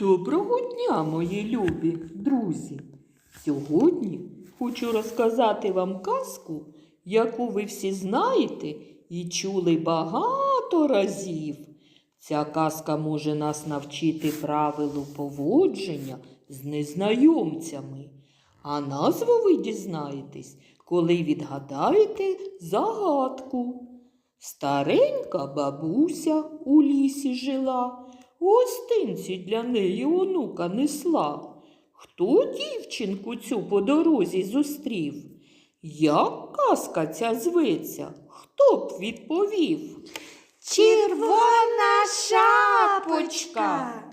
Доброго дня, мої любі друзі! Сьогодні хочу розказати вам казку, яку ви всі знаєте і чули багато разів. Ця казка може нас навчити правилу поводження з незнайомцями. А назву ви дізнаєтесь, коли відгадаєте загадку. Старенька бабуся у лісі жила, гостинці для неї онука несла. Хто дівчинку цю по дорозі зустрів? Як казка ця зветься? Хто б відповів? Червона шапочка.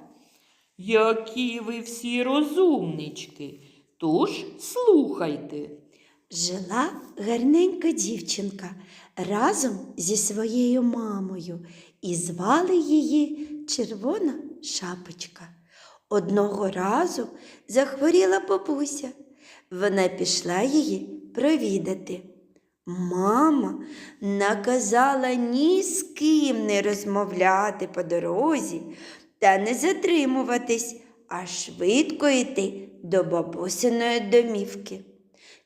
Які ви всі розумнички, тож слухайте. Жила гарненька дівчинка разом зі своєю мамою і звали її Червона шапочка. Одного разу захворіла бабуся. Вона пішла її провідати. Мама наказала ні з ким не розмовляти по дорозі та не затримуватись, а швидко йти до бабусиної домівки.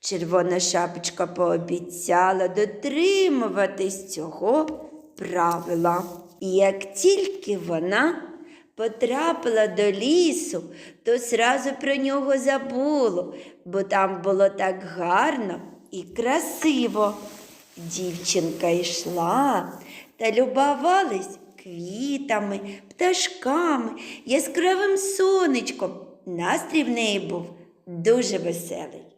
Червона шапочка пообіцяла дотримуватись цього правила. І як тільки вона потрапила до лісу, то зразу про нього забуло, бо там було так гарно і красиво. Дівчинка йшла та любувалась квітами, пташками, яскравим сонечком. Настрій в неї був дуже веселий.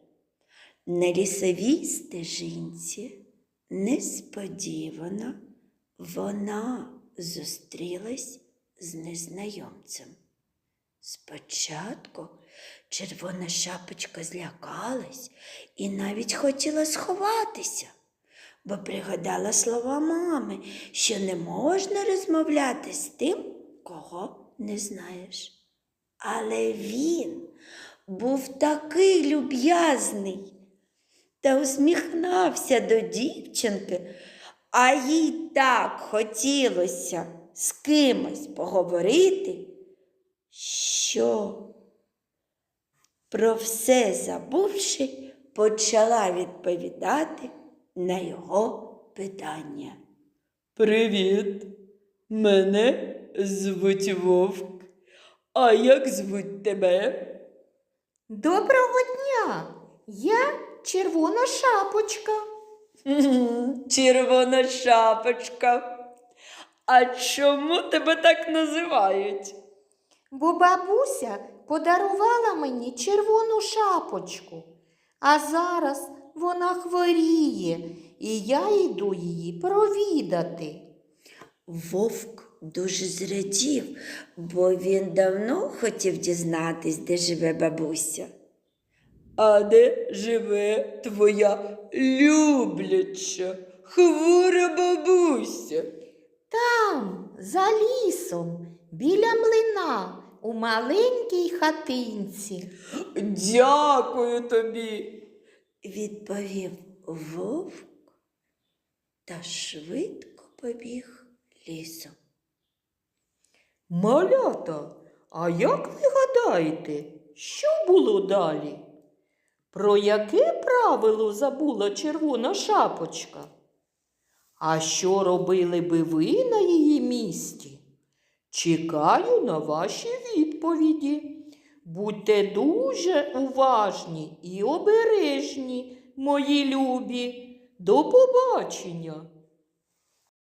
На лісовій стежинці несподівано вона зустрілась з незнайомцем. Спочатку червона шапочка злякалась і навіть хотіла сховатися, бо пригадала слова мами, що не можна розмовляти з тим, кого не знаєш. Але він був такий люб'язний та усміхнався до дівчинки, а їй так хотілося з кимось поговорити, що, про все забувши, почала відповідати на його питання. Привіт, мене звуть Вовк. А як звуть тебе? Доброго дня! Я червона шапочка. Червона шапочка. А чому тебе так називають? Бо бабуся подарувала мені червону шапочку. А зараз вона хворіє, і я йду її провідати. Вовк дуже зрадів, бо він давно хотів дізнатись, де живе бабуся. А де живе твоя любляча, хвора бабуся? Там, за лісом, біля млина, у маленькій хатинці. Дякую тобі. відповів вовк та швидко побіг лісом. Малята, а як ви гадаєте, що було далі? Про яке правило забула червона шапочка? А що робили би ви на її місці? Чекаю на ваші відповіді. Будьте дуже уважні і обережні, мої любі. До побачення!